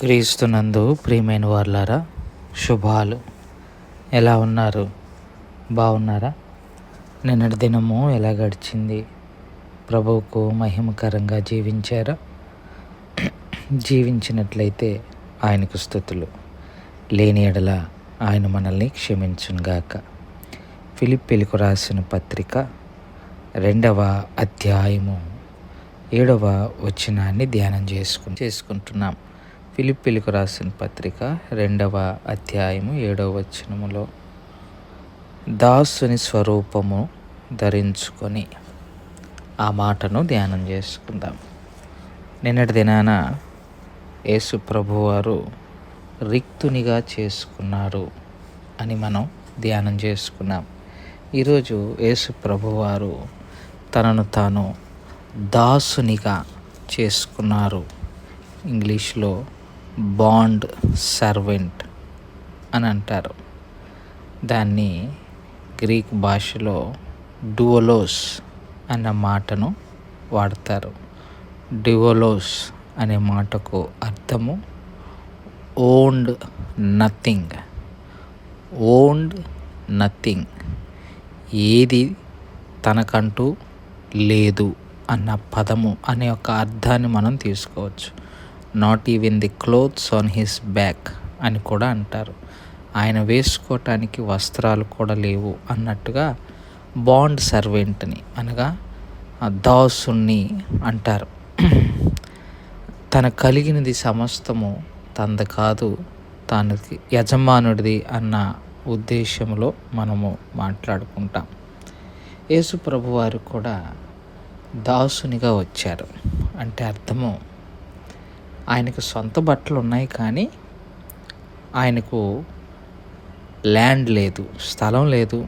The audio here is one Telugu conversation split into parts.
క్రీస్తునందు ప్రియమైన వార్లారా శుభాలు. ఎలా ఉన్నారు? బాగున్నారా నిన్నటి దినము ఎలా గడిచింది? ప్రభువుకు మహిమకరంగా జీవించారా? జీవించినట్లయితే ఆయనకు స్థుతులు. లేని ఎడల ఆయన మనల్ని క్షమించునుగాక. ఫిలిప్పిలకు రాసిన పత్రిక రెండవ అధ్యాయము ఏడవ వచనాన్ని ధ్యానం చేసుకు చేసుకుంటున్నాం. ఫిలిప్పిలకు రాసిన పత్రిక రెండవ అధ్యాయము ఏడవ వచనములో దాసుని స్వరూపము ధరించుకొని ఆ మాటను ధ్యానం చేసుకుందాం. నిన్నటి దినాన యేసు ప్రభువారు రిక్తునిగా చేసుకున్నారు అని మనం ధ్యానం చేసుకున్నాం. ఈరోజు యేసు ప్రభువారు తనను తాను దాసునిగా చేసుకున్నారు. ఇంగ్లీష్లో బాండ్ సర్వెంట్ అని అంటారు. దాన్ని గ్రీక్ భాషలో డువలోస్ అన్న మాటను వాడతారు. డివోలోస్ అనే మాటకు అర్థము ఓన్డ్ నథింగ్. Owned nothing. ఏది తనకంటూ లేదు అన్న పదము అనే ఒక అర్థాన్ని మనం తీసుకోవచ్చు. Not even the clothes on his back అని కూడా అంటారు. ఆయన వేసుకోవటానికి వస్త్రాలు కూడా లేవు అన్నట్టుగా బాండ్ సర్వెంట్ని అనగా దాసుని అంటారు. తన కలిగినది సమస్తము తనది కాదు తనకి యజమానుడిది అన్న ఉద్దేశంలో మనము మాట్లాడుకుంటాం. యేసు ప్రభువారు కూడా దాసునిగా వచ్చారు. అంటే అర్థము ఆయనకు సొంత బట్టలు ఉన్నాయి కానీ ఆయనకు ల్యాండ్ లేదు స్థలం లేదు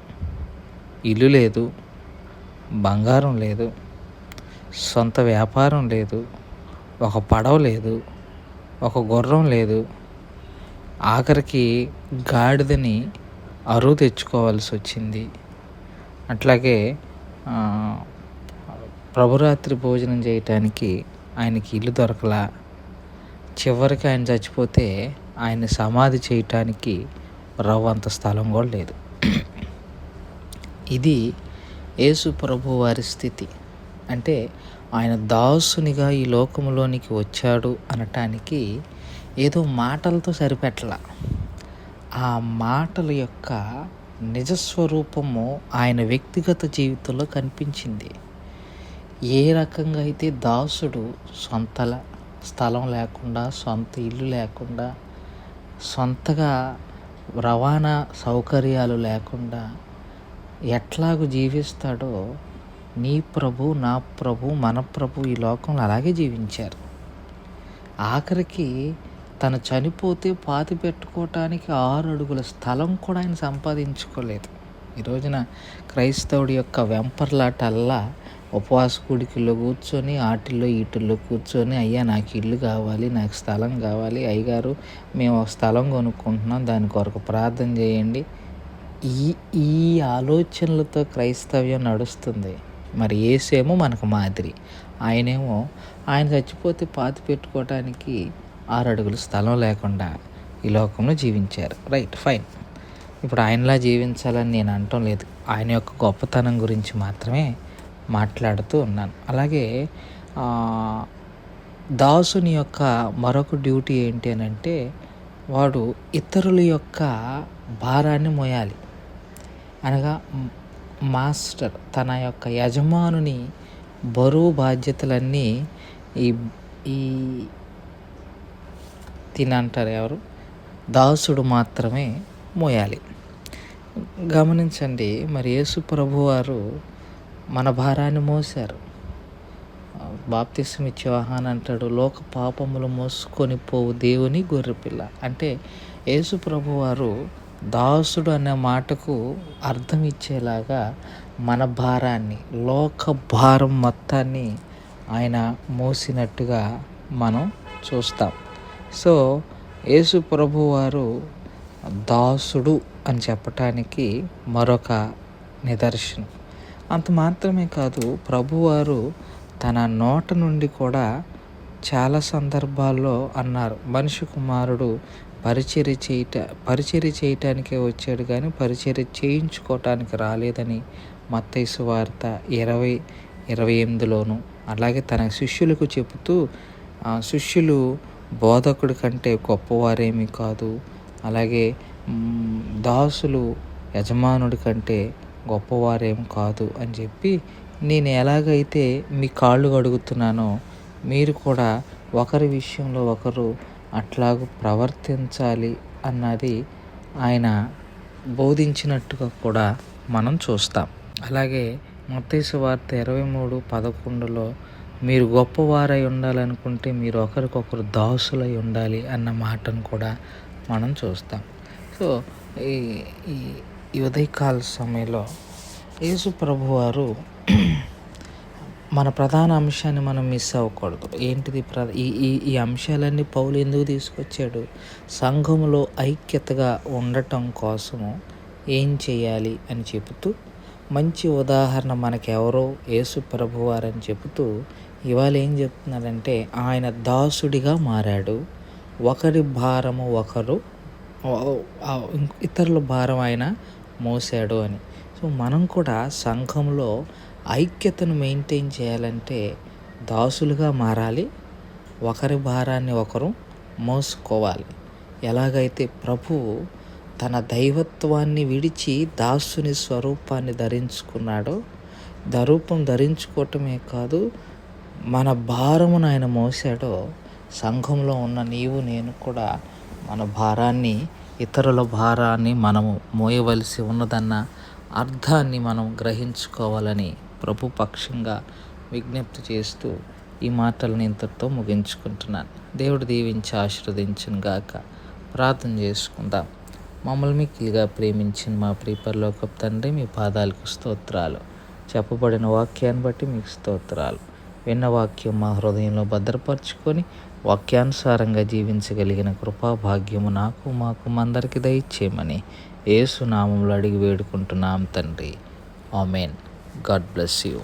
ఇల్లు లేదు బంగారం లేదు సొంత వ్యాపారం లేదు ఒక పడవ లేదు ఒక గుర్రం లేదు. ఆఖరికి గాడిదని అరువు తెచ్చుకోవాల్సి వచ్చింది. అట్లాగే ప్రభురాత్రి భోజనం చేయటానికి ఆయనకి ఇల్లు దొరకలా. చివరికి ఆయన చచ్చిపోతే ఆయన సమాధి చేయటానికి రవ్వంత స్థలం కూడా లేదు. ఇది యేసు ప్రభు వారి స్థితి. అంటే ఆయన దాసునిగా ఈ లోకంలోనికి వచ్చాడు అనటానికి ఏదో మాటలతో సరిపెట్టల. ఆ మాటల యొక్క నిజస్వరూపము ఆయన వ్యక్తిగత జీవితంలో కనిపించింది. ఏ రకంగా అయితే దాసుడు సొంతల స్థలం లేకుండా సొంత ఇల్లు లేకుండా సొంతగా రవాణా సౌకర్యాలు లేకుండా ఎట్లాగూ జీవిస్తాడో నీ ప్రభు నా ప్రభు మన ప్రభు ఈ లోకంలో అలాగే జీవించారు. ఆఖరికి తను చనిపోతే పాతి పెట్టుకోవటానికి ఆరు అడుగుల స్థలం కూడా ఆయన సంపాదించుకోలేదు. ఈ రోజున క్రైస్తవుడి యొక్క వెంపర్లాటల్లా ఉపవాస కుడికిలో కూర్చొని ఆటిల్లో ఈటిల్లో కూర్చొని అయ్యా నాకు ఇల్లు కావాలి నాకు స్థలం కావాలి అయ్యగారు మేము ఒక స్థలం కొనుక్కుంటున్నాం దాని కొరకు ప్రార్థన చేయండి. ఈ ఈ ఆలోచనలతో క్రైస్తవ్యం నడుస్తుంది. మరి ఏసేమో మనకు మాదిరి. ఆయనేమో ఆయన చచ్చిపోతే పాతి పెట్టుకోవటానికి ఆరు అడుగులు స్థలం లేకుండా ఈ లోకంలో జీవించారు. Right fine. ఇప్పుడు ఆయనలా జీవించాలని నేను అనటం లేదు. ఆయన యొక్క గొప్పతనం గురించి మాత్రమే మాట్లాడుతూ ఉన్నాను. అలాగే దాసుని యొక్క మరొక డ్యూటీ ఏంటి అని అంటే వాడు ఇతరుల యొక్క భారాన్ని మోయాలి. అనగా మాస్టర్ తన యొక్క యజమానుని బరువు బాధ్యతలన్నీ ఈ ఈ తినంటారు ఎవరు? దాసుడు మాత్రమే మోయాలి. గమనించండి మరి యేసు ప్రభు వారు మన భారాన్ని మోసారు బాప్తిసం ఇచ్చే వాహన అంటాడు లోక పాపములు మోసుకొని పోవు దేవుని గొర్రెపిల్ల. అంటే యేసు ప్రభు వారు దాసుడు అనే మాటకు అర్థం ఇచ్చేలాగా మన భారాన్ని లోక భారం మొత్తాన్ని ఆయన మోసినట్టుగా మనం చూస్తాం. సో యేసు ప్రభు వారు దాసుడు అని చెప్పటానికి మరొక నిదర్శనం. అంత మాత్రమే కాదు ప్రభువారు తన నోట నుండి కూడా చాలా సందర్భాల్లో అన్నారు మనిషి కుమారుడు పరిచర్య చేయట పరిచర్య చేయటానికే వచ్చాడు కానీ పరిచర్య చేయించుకోవటానికి రాలేదని మత్తైసు వార్త ఇరవై ఇరవై ఎనిమిదిలోను. అలాగే తన శిష్యులకు చెబుతూ ఆ శిష్యులు బోధకుడి కంటే గొప్పవారేమీ కాదు. అలాగే దాసులు యజమానుడి కంటే గొప్పవారేం కాదు అని చెప్పి నేను ఎలాగైతే మీ కాళ్ళు కడుగుతున్నానో మీరు కూడా ఒకరి విషయంలో ఒకరు అట్లాగూ ప్రవర్తించాలి అన్నది ఆయన బోధించినట్టుగా కూడా మనం చూస్తాం. అలాగే మత్తయి వార్త ఇరవై మూడు పదకొండులో మీరు గొప్పవారై ఉండాలనుకుంటే మీరు ఒకరికొకరు దాసులై ఉండాలి అన్న మాటను కూడా మనం చూస్తాం. సో ఈ ఈ ఉదయకాల సమయంలో యేసు ప్రభువారు మన ప్రధాన అంశాన్ని మనం మిస్ అవ్వకూడదు. ఏంటిది ప్ర ఈ ఈ ఈ అంశాలన్నీ పౌలు ఎందుకు తీసుకొచ్చాడు? సంఘములో ఐక్యతగా ఉండటం కోసము ఏం చేయాలి అని చెబుతూ మంచి ఉదాహరణ మనకెవరో యేసు ప్రభువారని చెబుతూ ఇవాళ ఏం చెప్తున్నాడంటే ఆయన దాసుడిగా మారాడు. ఒకరి భారము ఒకరు ఇతరుల భారం ఆయన మోసాడు అని. సో మనం కూడా సంఘంలో ఐక్యతను మెయింటైన్ చేయాలంటే దాసులుగా మారాలి ఒకరి భారాన్ని ఒకరు మోసుకోవాలి. ఎలాగైతే ప్రభువు తన దైవత్వాన్ని విడిచి దాసుని స్వరూపాన్ని ధరించుకున్నాడో దరూపం ధరించుకోవటమే కాదు మన భారమును ఆయన మోసాడో సంఘంలో ఉన్న నీవు నేను కూడా మన భారాన్ని ఇతరుల భారాన్ని మనము మోయవలసి ఉన్నదన్న అర్థాన్ని మనం గ్రహించుకోవాలని ప్రభు పక్షంగా విజ్ఞప్తి చేస్తూ ఈ మాటలను ఇంతటితో ముగించుకుంటున్నాను. దేవుడు దీవించి ఆశీర్వదించిన గాక. ప్రార్థన చేసుకుందాం. మమ్మల్ని మిక్కిలిగా ప్రేమించిన మా ప్రీపర్లోకప్ తండ్రి మీ పాదాలకు స్తోత్రాలు. చెప్పబడిన వాక్యాన్ని బట్టి మీకు స్తోత్రాలు. విన్న వాక్యం మా హృదయంలో భద్రపరుచుకొని వాక్యానుసారంగా జీవించగలిగిన కృపా భాగ్యము నాకు మాకు అందరికి దయచేయమని ఏసు నామంలో అడిగి వేడుకుంటున్నాం తండ్రి. ఆమెన్. God bless you.